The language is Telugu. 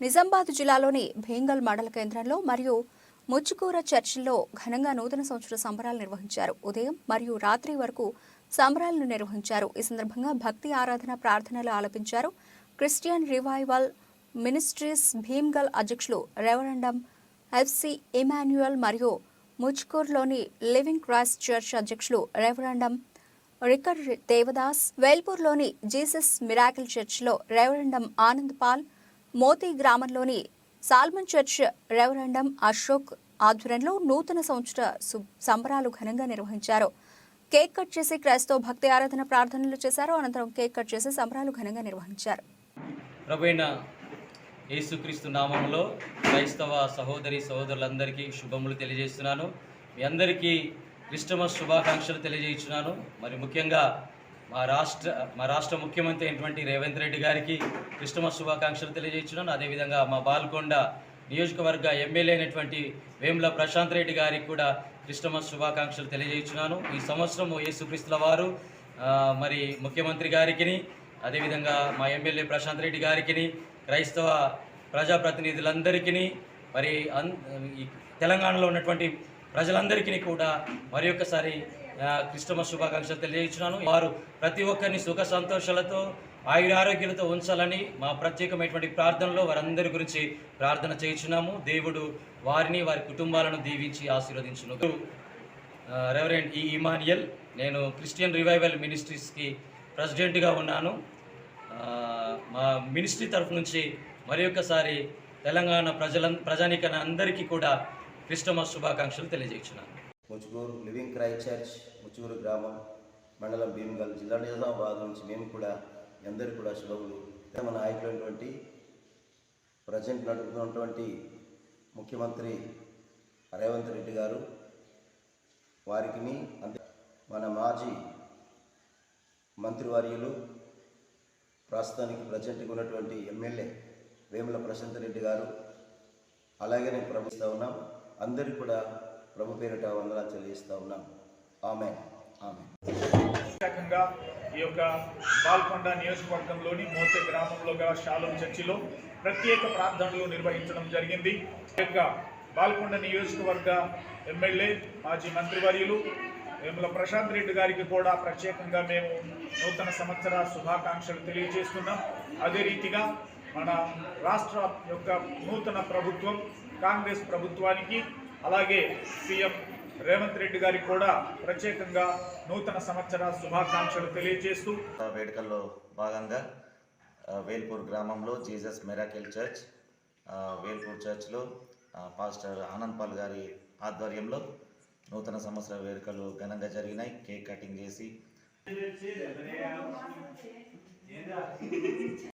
నిజామాబాద్ జిల్లాలోని భేంగల్ మండల కేంద్రంలో మరియు ముచ్చుకూర చర్చిల్లో ఘనంగా నూతన సంవత్సర సంబరాలు నిర్వహించారు. ఉదయం మరియు రాత్రి వరకు సంబరాలను నిర్వహించారు. ఈ సందర్భంగా భక్తి ఆరాధన ప్రార్థనలు ఆలపించారు. క్రిస్టియన్ రివైవల్ మినిస్ట్రీస్ భీమ్గల్ అధ్యక్షులు రెవరెండం ఎఫ్సి ఇమాన్యుయల్ మరియు ముచ్కూర్లోని లివింగ్ క్రైస్ట్ చర్చ్ అధ్యక్షులు రెవరెండం రికర్ దేవదాస్ వేల్పూర్లోని జీసస్ మిరాకిల్ చర్చ్లో రెవరెండం ఆనంద్ పాల్ మోతీ గ్రామంలోని సాల్మన్ చర్చ్ రెవరెండం అశోక్ ఆధ్వర్యంలో నూతన సంవత్సర సంబరాలు ఘనంగా నిర్వహించారు. కేక్ కట్ చేసి క్రైస్తవ భక్తి ఆరాధన ప్రార్థనలు చేశారు. అనంతరం కేక్ కట్ చేసి సంబరాలు ఘనంగా నిర్వహించారు. ప్రభైన యేసుక్రీస్తు నామంలో క్రైస్తవ సహోదరి సహోదరులందరికీ శుభములు తెలియజేస్తున్నాను. మీ అందరికీ క్రిస్టమస్ శుభాకాంక్షలు తెలియజేస్తున్నాను. మరి ముఖ్యంగా మా రాష్ట్ర మా రాష్ట్ర ముఖ్యమంత్రి అయినటువంటి రేవంత్ రెడ్డి గారికి క్రిస్టమస్ శుభాకాంక్షలు తెలియజేస్తున్నాను. అదేవిధంగా మా బాల్కొండ నియోజకవర్గ ఎమ్మెల్యే అయినటువంటి వేముల ప్రశాంత్ రెడ్డి గారికి కూడా క్రిస్టమస్ శుభాకాంక్షలు తెలియజేస్తున్నాను. ఈ సంవత్సరం యేసుక్రీస్తుల వారు మరి ముఖ్యమంత్రి గారికి అదేవిధంగా మా ఎమ్మెల్యే ప్రశాంత్ రెడ్డి గారికి క్రైస్తవ ప్రజాప్రతినిధులందరికీ మరి అన్ ఈ తెలంగాణలో ఉన్నటువంటి ప్రజలందరికీ కూడా మరి ఒక్కసారి క్రిస్టమస్ శుభాకాంక్షలు తెలియజేస్తున్నాను. వారు ప్రతి ఒక్కరిని సుఖ సంతోషాలతో ఆయుర ఆరోగ్యాలతో ఉంచాలని మా ప్రత్యేకమైనటువంటి ప్రార్థనలో వారందరి గురించి ప్రార్థన చేయించున్నాము. దేవుడు వారిని వారి కుటుంబాలను దీవించి ఆశీర్వదించును. రెవరెండ్ ఈ ఇమానియల్ నేను క్రిస్టియన్ రివైవల్ మినిస్ట్రీస్కి ప్రెసిడెంట్గా ఉన్నాను. మా మినిస్ట్రీ తరఫు నుంచి మరి ఒక్కసారి తెలంగాణ ప్రజల ప్రజానికన అందరికీ కూడా క్రిస్టమస్ శుభాకాంక్షలు తెలియజేస్తున్నాను ముచ్చుగూరు లివింగ్ క్రై చర్చ్ ముచ్చుగూరు గ్రామం మండలం భీమగల్ జిల్లా నిజామాబాద్ నుంచి మేము కూడా మీ అందరికీ కూడా శుభములు. మన నాయకులైనటువంటి ప్రజెంట్ నడుపుతున్నటువంటి ముఖ్యమంత్రి రేవంత్ రెడ్డి గారు వారికి మన మాజీ మంత్రివర్యులు ప్రస్తుతానికి ప్రజెంట్గా ఉన్నటువంటి ఎమ్మెల్యే వేముల ప్రశాంత్ రెడ్డి గారు అలాగే నేను ప్రభుత్వం ఉన్నాం. అందరికీ కూడా ప్రభు పేరిట వందనాలు చెల్లిస్తూ ఉన్నాం. ఆమె ఆమె ప్రత్యేకంగా ఈ యొక్క బాల్కొండ నియోజకవర్గంలోని మోసే గ్రామంలోగా శాలం చర్చిలో ప్రత్యేక ప్రార్థనలు నిర్వహించడం జరిగింది. ఈ యొక్క బాల్కొండ నియోజకవర్గ ఎమ్మెల్యే మాజీ మంత్రివర్యులు వేముల ప్రశాంత్ రెడ్డి గారికి కూడా ప్రత్యేకంగా మేము నూతన సంవత్సర శుభాకాంక్షలు తెలియజేస్తున్నాం. అదే రీతిగా మన రాష్ట్ర యొక్క నూతన ప్రభుత్వం కాంగ్రెస్ ప్రభుత్వానికి అలాగే సీఎం రేవంత్ రెడ్డి గారికి కూడా ప్రత్యేకంగా నూతన సంవత్సర శుభాకాంక్షలు తెలియజేస్తూ వేడుకల్లో భాగంగా వేల్పూర్ గ్రామంలో జీసస్ మెరాకిల్ చర్చ్ వేల్పూర్ చర్చ్లో పాస్టర్ ఆనంద్ పాల్ గారి ఆధ్వర్యంలో నూతన సంవత్సర వేడుకలు ఘనంగా జరిగినాయి. కేక్ కటింగ్ చేసి